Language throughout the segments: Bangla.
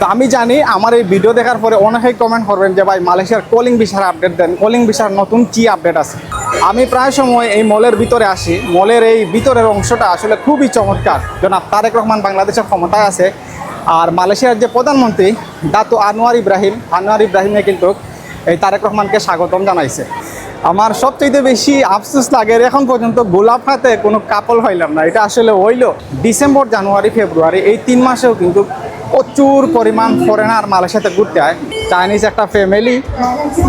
তো আমি জানি আমার এই ভিডিও দেখার পরে অনেকেই কমেন্ট করবেন যে ভাই মালয়েশিয়ার কলিং ভিসার আপডেট দেন। কলিং ভিসার নতুন কি আপডেট আছে? আমি প্রায় সময় এই মলের ভিতরে আসি। মলের এই ভিতরের অংশটা আসলে খুবই চমৎকার। জনাব তারেক রহমান বাংলাদেশের ক্ষমতায় আছে। আর মালয়েশিয়ার যে প্রধানমন্ত্রী, দাতু আনোয়ার ইব্রাহিম, আনোয়ার ইব্রাহিমে কিন্তু এই তারেক রহমানকে স্বাগতম জানাইছে। আমার সবচেয়ে বেশি আফসোস লাগে এখন পর্যন্ত গোলাপ হাতে কোনো কাপল হইলাম না। এটা আসলে হইল ডিসেম্বর, জানুয়ারি, ফেব্রুয়ারি, এই তিন মাসেও কিন্তু প্রচুর পরিমাণ ফরেনার মালয়েশিয়াতে ঘুরতে হয় চাইনিজ একটা ফ্যামিলি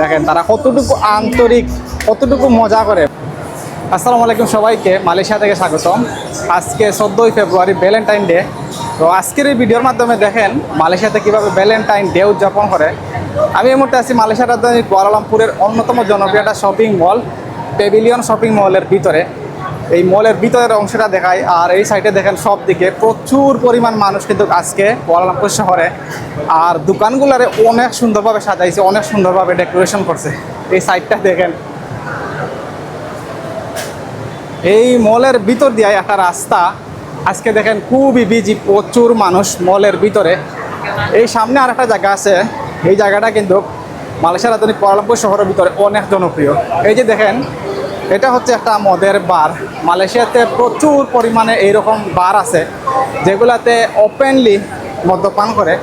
দেখেন তারা কতটুকু আন্তরিক, কতটুকু মজা করে। আসসালামু আলাইকুম সবাইকে, মালয়েশিয়া থেকে স্বাগতম। আজকে চোদ্দোই ফেব্রুয়ারি ভ্যালেন্টাইন ডে তো আজকের এই ভিডিওর মাধ্যমে দেখেন মালয়েশিয়াতে কীভাবে ভ্যালেন্টাইন ডে উদযাপন করে। আমি এই মুহূর্তে আছি মালয়েশিয়ার রাজধানী কুয়ালালামপুরের অন্যতম জনপ্রিয় একটা শপিং মল পেভিলিয়ন শপিং মলের ভিতরে। এই মলের ভিতরের অংশটা দেখায় আর এই সাইডে দেখেন সব দিকে প্রচুর পরিমাণ মানুষ কিন্তু আজকে কুয়ালালামপুর শহরে। আর দোকানগুলারে অনেক সুন্দরভাবে সাজাইছে, অনেক সুন্দরভাবে ডেকোরেশন করছে। এই সাইডটা দেখেন। এই মলের ভিতর দিয়ে একটা রাস্তা। আজকে দেখেন খুবই বিজি প্রচুর মানুষ মলের ভিতরে। এই সামনে আর একটা জায়গা আছে। এই জায়গাটা কিন্তু মালয়েশিয়ার রাজধানী কুয়ালালামপুর শহরের ভিতরে অনেক জনপ্রিয়। এই যে দেখেন এটা হচ্ছে একটা মদের বার। মালয়েশিয়াতে প্রচুর পরিমাণে এইরকম বার আছে, যেগুলাতে ওপেনলি মদ্যপান করে।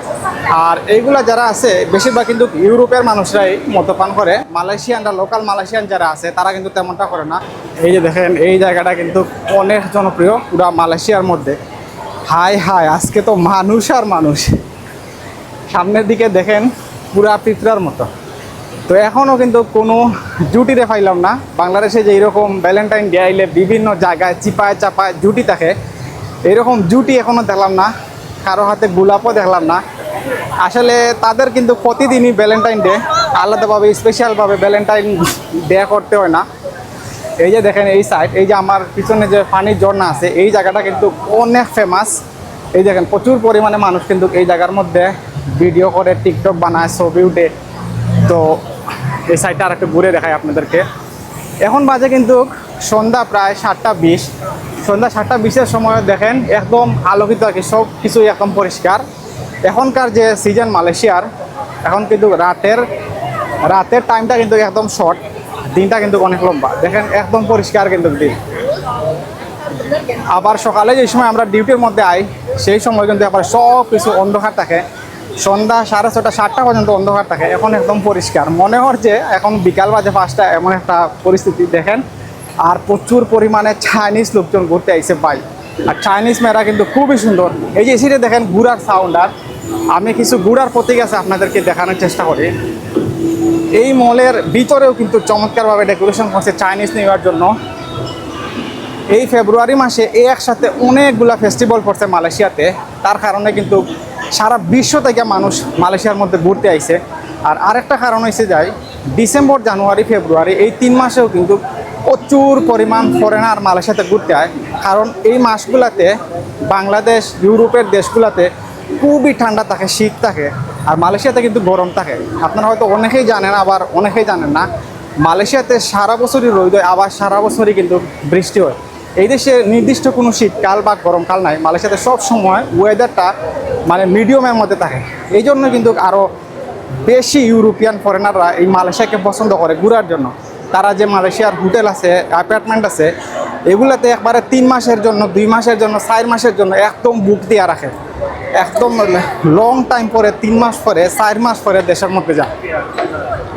আর এইগুলা যারা আছে, বেশিরভাগ কিন্তু ইউরোপের মানুষরাই মদ্যপান করে। মালয়েশিয়ানরা লোকাল মালয়েশিয়ান যারা আছে, তারা কিন্তু তেমনটা করে না। এই যে দেখেন, এই জায়গাটা কিন্তু অনেক জনপ্রিয় পুরা মালয়েশিয়ার মধ্যে। হাই হাই আজকে তো মানুষ আর মানুষ। সামনের দিকে দেখেন, পুরা পিঁপড়ার মতো। তো এখনও কিন্তু কোনো জুটিরে পাইলাম না। বাংলাদেশে যে এরকম ভ্যালেন্টাইন ডে আইলে বিভিন্ন জায়গায় চিপায় চাপায় জুটি থাকে, এরকম জুটি এখনও দেখলাম না, কারও হাতে গোলাপও দেখলাম না। আসলে তাদের কিন্তু প্রতিদিনই ভ্যালেন্টাইন ডে আলাদাভাবে স্পেশালভাবে ভ্যালেন্টাইন ডে করতে হয় না। এই যে দেখেন এই সাইড এই যে আমার পিছনে যে পানির ঝর্ণা আছে, এই জায়গাটা কিন্তু অনেক ফেমাস এই দেখেন, প্রচুর পরিমাণে মানুষ কিন্তু এই জায়গার মধ্যে ভিডিও করে টিকটক বানায়, ছবি উঠে। তো এই সাইডটা আর একটু ঘুরে দেখায় আপনাদেরকে। এখন বাজে কিন্তু সন্ধ্যা প্রায় সাতটা বিশ। সন্ধ্যা সাতটা বিশের সময় দেখেন একদম আলোকিত আর কি, সব কিছুই একদম পরিষ্কার। এখনকার যে সিজন মালয়েশিয়ার, এখন কিন্তু রাতের রাতের টাইমটা কিন্তু একদম শর্ট দিনটা কিন্তু অনেক লম্বা। দেখেন একদম পরিষ্কার কিন্তু দিন। আবার সকালে যে সময় আমরা ডিউটির মধ্যে আই, সেই সময় কিন্তু আবার সব কিছু অন্ধকার থাকে। সন্ধ্যা সাড়ে ছটা সাতটা পর্যন্ত অন্ধকার থাকে। এখন একদম পরিষ্কার। মনে হচ্ছে এখন বিকাল বাজে পাঁচটা, এমন একটা পরিস্থিতি, দেখেন। আর প্রচুর পরিমাণে চাইনিজ লোকজন ঘুরতে আইসে পাই আর চাইনিজ মেয়েরা কিন্তু খুবই সুন্দর। এই যে এসিতে দেখেন গুড়ার সাউন্ড আর আমি কিছু গুড়ার প্রতীক আছে আপনাদেরকে দেখানোর চেষ্টা করি। এই মলের ভিতরেও কিন্তু চমৎকারভাবে ডেকোরেশন করছে চাইনিজ নিউ ইয়ার জন্য। এই ফেব্রুয়ারি মাসে এই একসাথে অনেকগুলা ফেস্টিভ্যাল পড়ছে মালয়েশিয়াতে। তার কারণে কিন্তু সারা বিশ্ব থেকে মানুষ মালয়েশিয়ার মধ্যে ঘুরতে আইছে। আর আরেকটা কারণ হয়েছে যায় ডিসেম্বর, জানুয়ারি, ফেব্রুয়ারি, এই তিন মাসেও কিন্তু প্রচুর পরিমাণ ফরেনার মালয়েশিয়াতে ঘুরতে হয় কারণ এই মাসগুলাতে বাংলাদেশ, ইউরোপের দেশগুলাতে খুবই ঠান্ডা থাকে, শীত থাকে, আর মালয়েশিয়াতে কিন্তু গরম থাকে। আপনারা হয়তো অনেকেই জানেন, আবার অনেকেই জানেন না, মালয়েশিয়াতে সারা বছরই রোদ হয়, আবার সারা বছরই কিন্তু বৃষ্টি হয়। এই দেশে নির্দিষ্ট কোনো শীতকাল বা গরমকাল নাই। মালয়েশিয়াতে সব সময় ওয়েদারটা মানে মিডিয়ামের মধ্যে থাকে। এই জন্য কিন্তু আরও বেশি ইউরোপিয়ান ফরেনাররা এই মালয়েশিয়াকে পছন্দ করে ঘুরার জন্য। তারা যে মালয়েশিয়ার হোটেল আছে অ্যাপার্টমেন্ট আছে, এগুলাতে একবারে তিন মাসের জন্য, দুই মাসের জন্য, চার মাসের জন্য একদম বুক দিয়ে রাখে। একদম লং টাইম পরে, তিন মাস পরে, চার মাস পরে দেশের মধ্যে যায়।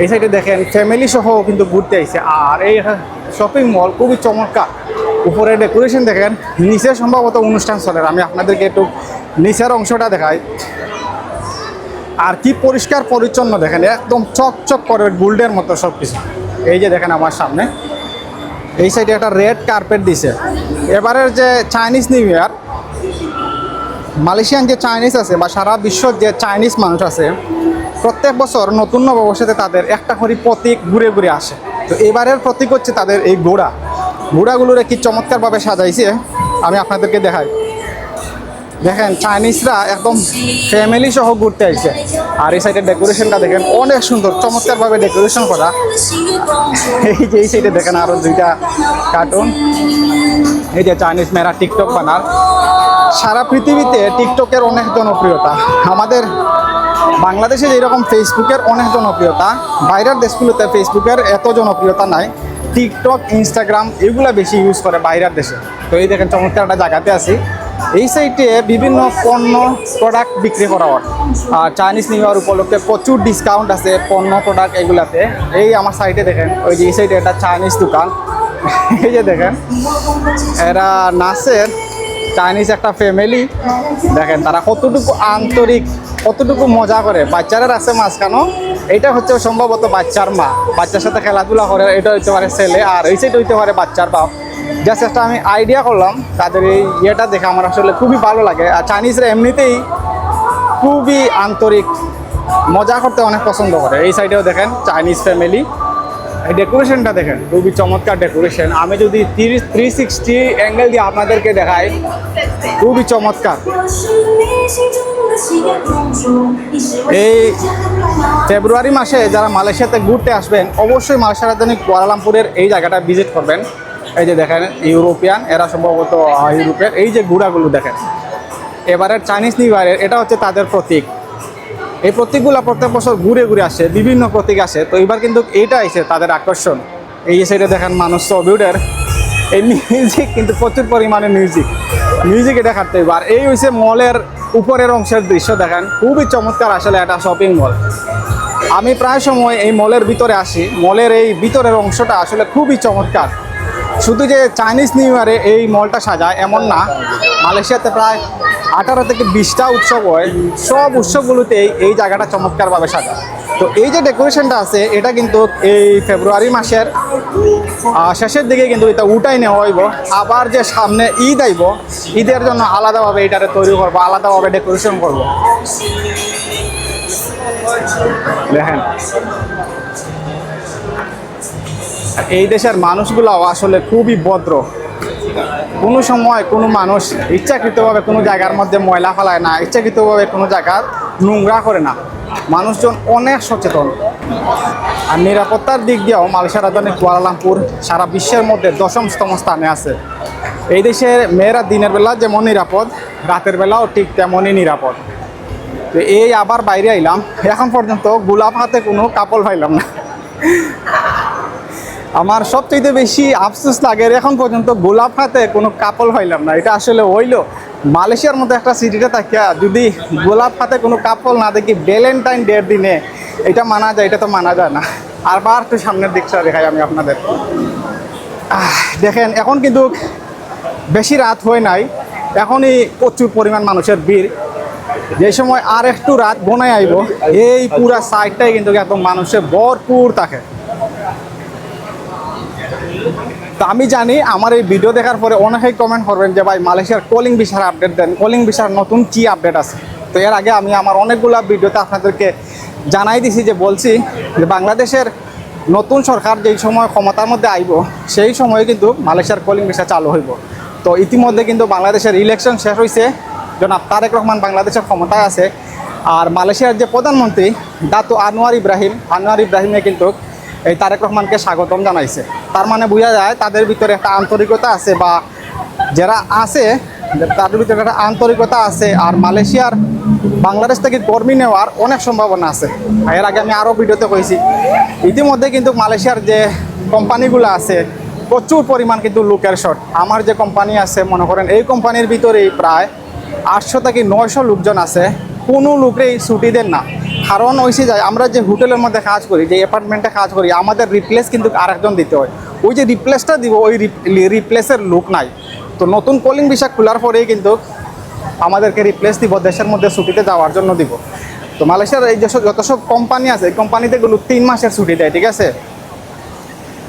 এই সাইডে দেখেন ফ্যামিলি সহ কিন্তু ঘুরতে আইছে। আর এই শপিং মল খুবই চমৎকার। উপরে ডেকোরেশন দেখেন, নিচে সম্ভবত অনুষ্ঠান চলে। আমি আপনাদেরকে একটু নিচের অংশটা দেখাই। আর কি পরিষ্কার পরিচ্ছন্ন দেখেন, একদম চকচক করে গোল্ডের মতো সব কিছু এই যে দেখেন আমার সামনে, এই সাইডে একটা রেড কার্পেট দিছে। এবারের যে চাইনিজ নিউ ইয়ার মালয়েশিয়ান যে চাইনিজ আছে বা সারা বিশ্বর যে চাইনিজ মানুষ আছে, প্রত্যেক বছর নতুন নববর্ষতে তাদের একটা করে প্রতীক ঘুরে ঘুরে আসে। তো এবারের প্রতীক হচ্ছে তাদের এই ঘোড়া। ঘোড়াগুলোরে কি চমৎকারভাবে সাজাইছে, আমি আপনাদেরকে দেখাই। দেখেন চাইনিজরা একদম ফ্যামিলি সহ ঘুরতে আইছে। আর এই সাইডের ডেকোরেশনটা দেখেন, অনেক সুন্দর, চমৎকারভাবে ডেকোরেশন করা। এই যে এই সাইডে দেখেন আরও দুইটা কার্টুন এই যে চাইনিজ মেয়েরা টিকটক বানার। সারা পৃথিবীতে টিকটকের অনেক জনপ্রিয়তা। আমাদের বাংলাদেশে যেরকম ফেসবুকের অনেক জনপ্রিয়তা, বাইরের দেশগুলোতে ফেসবুকের এত জনপ্রিয়তা নাই। টিকটক, ইনস্টাগ্রাম এগুলো বেশি ইউজ করে বাইরের দেশে। তো এই দেখেন চমৎকার একটা জায়গাতে আছি। এই সাইটে বিভিন্ন পণ্য প্রোডাক্ট বিক্রি করা হয়। আর চাইনিজ নিউ ইয়ার উপলক্ষে প্রচুর ডিসকাউন্ট আছে পণ্য প্রোডাক্ট এগুলাতে। এই আমার সাইটে দেখেন, ওই যে এই সাইডে একটা চাইনিজ দোকান। এই যে দেখেন, এরা নাচের চাইনিজ একটা ফ্যামিলি দেখেন, তারা কতটুকু আন্তরিক, কতটুকু মজা করে। বাচ্চারা আছে মাঝখানো। এটা হচ্ছে সম্ভবত বাচ্চার মা। বাচ্চার সাথে খেলাধুলা করে, এটা হইতে পারে ছেলে। আর এই সাইড হইতে পারে বাচ্চার বাপ। জাস্ট একটা আমি আইডিয়া করলাম, তাদের এই ইয়েটা দেখে আমার আসলে খুবই ভালো লাগে। আর চাইনিজরা এমনিতেই খুবই আন্তরিক, মজা করতে অনেক পছন্দ করে। এই সাইডেও দেখেন চাইনিজ ফ্যামিলি এই ডেকোরেশনটা দেখেন, খুবই চমৎকার ডেকোরেশন আমি যদি তিরিশ থ্রি সিক্সটি অ্যাঙ্গেল দিয়ে আপনাদেরকে দেখাই, খুবই চমৎকার। এই ফেব্রুয়ারি মাসে যারা মালয়েশিয়াতে ঘুরতে আসবেন, অবশ্যই মালয়েশিয়ার রাজধানী কুয়ালালামপুরের এই জায়গাটা ভিজিট করবেন। এই যে দেখেন, ইউরোপিয়ান, এরা সম্ভবত ইউরোপের। এই যে ঘোড়াগুলো দেখেন, এবারের চাইনিজ নিউ ইয়ারের এটা হচ্ছে তাদের প্রতীক। এই প্রতীকগুলো প্রত্যেক বছর ঘুরে ঘুরে আসে, বিভিন্ন প্রতীক আসে। তো এবার কিন্তু এইটা এসে তাদের আকর্ষণ। এই যে সাইডে দেখেন মানুষ ছবিউডের এই মিউজিক কিন্তু প্রচুর পরিমাণে মিউজিক মিউজিক খাটতে হবে আর এই হয়েছে মলের উপরের অংশের দৃশ্য, দেখেন। খুবই চমৎকার আসলে একটা শপিং মল আমি প্রায় সময় এই মলের ভিতরে আসি। মলের এই ভিতরের অংশটা আসলে খুবই চমৎকার। শুধু যে চাইনিজ নিউ ইয়ারে এই মলটা সাজায় এমন না। মালয়েশিয়াতে প্রায় আঠারো থেকে বিশটা উৎসব হয়। সব উৎসবগুলোতেই এই জায়গাটা চমৎকারভাবে সাজায়। তো এই যে ডেকোরেশনটা আছে, এটা কিন্তু এই ফেব্রুয়ারি মাসের শেষের দিকে কিন্তু এটা উঠাই নেওয়া হইব। আবার যে সামনে ঈদ আইব, ঈদের জন্য আলাদাভাবে এটারে তৈরি করব, আলাদাভাবে ডেকোরেশন করব। দেখেন। এই দেশের মানুষগুলাও আসলে খুবই ভদ্র। কোনো সময় কোনো মানুষ ইচ্ছাকৃতভাবে কোনো জায়গার মধ্যে ময়লা ফেলায় না, ইচ্ছাকৃতভাবে কোনো জায়গা নোংরা করে না। মানুষজন অনেক সচেতন। আর নিরাপত্তার দিক দিয়েও মালয়েশিয়ার রাজধানী কুয়ালালামপুর সারা বিশ্বের মধ্যে দশমতম স্থানে আছে। এই দেশের মেয়েরা দিনের বেলা যেমন নিরাপদ, রাতের বেলাও ঠিক তেমনই নিরাপদ। তো এই আবার বাইরে আইলাম, এখন পর্যন্ত গোলাপ হাতে কোনো কাপল পাইলাম না। আমার সবচেয়ে বেশি আফসোস লাগে এখন পর্যন্ত গোলাপ হাতে কোনো কাপল হইলাম না। এটা আসলে হইল মালয়েশিয়ার মতো একটা সিটিতে থাকিয়া যদি গোলাপ হাতে কোনো কাপল না দেখি, ভ্যালেন্টাইন ডের দিনে এটা মানা যায়, এটা তো মানা যায় না। আর বার একটু সামনের দিকটা দেখাই আমি আপনাদের। দেখেন, এখন কিন্তু বেশি রাত হয় নাই, এখনই প্রচুর পরিমাণ মানুষের ভিড়। যে সময় আর একটু রাত বনায় আইব, এই পুরা সাইডটাই কিন্তু একদম মানুষের ভরপুর থাকে। তো আমি জানি আমার এই ভিডিও দেখার পরে অনেকেই কমেন্ট করবেন যে ভাই মালয়েশিয়ার কলিং ভিসার আপডেট দেন। কলিং ভিসার নতুন কি আপডেট আছে? তো এর আগে আমি আমার অনেকগুলো ভিডিওতে আপনাদেরকে জানাই দিছি যে বলছি যে বাংলাদেশের নতুন সরকার যেই সময় ক্ষমতার মধ্যে আইব, সেই সময়ে কিন্তু মালয়েশিয়ার কলিং ভিসা চালু হইব। তো ইতিমধ্যে কিন্তু বাংলাদেশের ইলেকশন শেষ হয়েছে জনাব তারেক রহমান বাংলাদেশের ক্ষমতায় আছে। আর মালয়েশিয়ার যে প্রধানমন্ত্রী দাতু আনোয়ার ইব্রাহিম, আনোয়ার ইব্রাহিমে কিন্তু এই তারেক রহমানকে স্বাগতম জানাইছে। তার মানে বোঝা যায় তাদের ভিতরে একটা আন্তরিকতা আছে বা যারা আছে, তাদের ভিতরে একটা আন্তরিকতা আছে আর মালয়েশিয়ার বাংলাদেশ থেকে কর্মী নেওয়ার অনেক সম্ভাবনা আছে। এর আগে আমি আরও ভিডিওতে কইছি, ইতিমধ্যে কিন্তু মালয়েশিয়ার যে কোম্পানিগুলো আছে, প্রচুর পরিমাণ কিন্তু লোকের শর্ট আমার যে কোম্পানি আছে, মনে করেন এই কোম্পানির ভিতরেই প্রায় আটশো থেকে নয়শো লোকজন আছে। কোনো লোকরেই ছুটি দেন না। কারণ হয়েছে যায় আমরা যে হোটেলের মধ্যে কাজ করি, যে অ্যাপার্টমেন্টে কাজ করি, আমাদের রিপ্লেস কিন্তু আরেকজন দিতে হয়। ওই যে রিপ্লেসটা দিব, ওই রিপ্লেসের লোক নাই। তো নতুন কলিং ভিসা খোলার পরেই কিন্তু আমাদেরকে রিপ্লেস দিব, দেশের মধ্যে ছুটিতে যাওয়ার জন্য দিব। তো মালয়েশিয়ার এই যেসব যত সব কোম্পানি আছে, এই কোম্পানিতে গুলো তিন মাসের ছুটি দেয়, ঠিক আছে?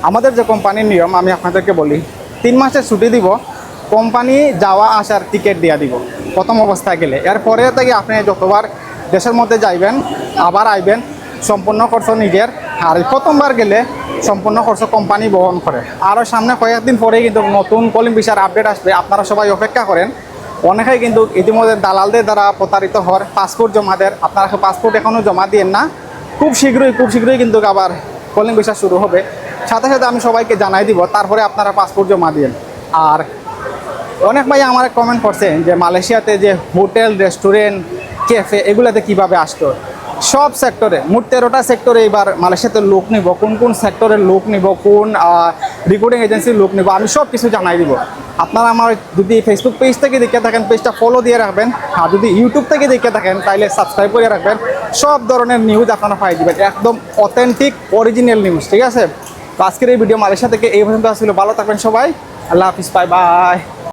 আমাদের যে কোম্পানির নিয়ম, আমি আপনাদেরকে বলি, তিন মাসের ছুটি দিব কোম্পানি যাওয়া আসার টিকিট দিয়া দিব, প্রথম অবস্থায় গেলে। এরপরে থেকে আপনি যতবার দেশের মধ্যে যাইবেন, আবার আইবেন, সম্পূর্ণ খরচ নিজের। আর প্রথমবার গেলে সম্পূর্ণ খরচ কোম্পানি বহন করে। আরও সামনে কয়েকদিন পরেই কিন্তু নতুন কলিং ভিসার আপডেট আসবে। আপনারা সবাই অপেক্ষা করেন। অনেকেই কিন্তু ইতিমধ্যে দালালদের দ্বারা প্রতারিত হওয়ার পাসপোর্ট জমা দেয় আপনারা পাসপোর্ট এখনও জমা দিয়েন না। খুব শীঘ্রই খুব শীঘ্রই কিন্তু আবার কলিং ভিসা শুরু হবে। সাথে সাথে আমি সবাইকে জানাই দিব, তারপরে আপনারা পাসপোর্ট জমা দিন আর অনেক ভাই আমার কমেন্ট করছেন যে মালয়েশিয়াতে যে হোটেল রেস্টুরেন্ট ক্যাফে এগুলাতে কীভাবে আসতো? সব সেক্টরে মোট তেরোটা সেক্টরে এবার মালয়েশিয়াতে লোক নিব। কোন কোন সেক্টরের লোক নিব, কোন রিক্রুটিং এজেন্সির লোক নিব, আমি সব কিছু জানাই দিব। আপনারা আমার যদি ফেসবুক পেজ থেকে দেখে থাকেন পেজটা ফলো দিয়ে রাখবেন। আর যদি ইউটিউব থেকে দেখে থাকেন তাহলে সাবস্ক্রাইব করে রাখবেন। সব ধরনের নিউজ আপনারা পাই দিবেন। একদম অথেন্টিক অরিজিনাল নিউজ ঠিক আছে? তো আজকের এই ভিডিও মালয়েশিয়া থেকে এই পর্যন্ত আসলে। ভালো থাকবেন সবাই। আল্লাহ হাফিজ বাই বাই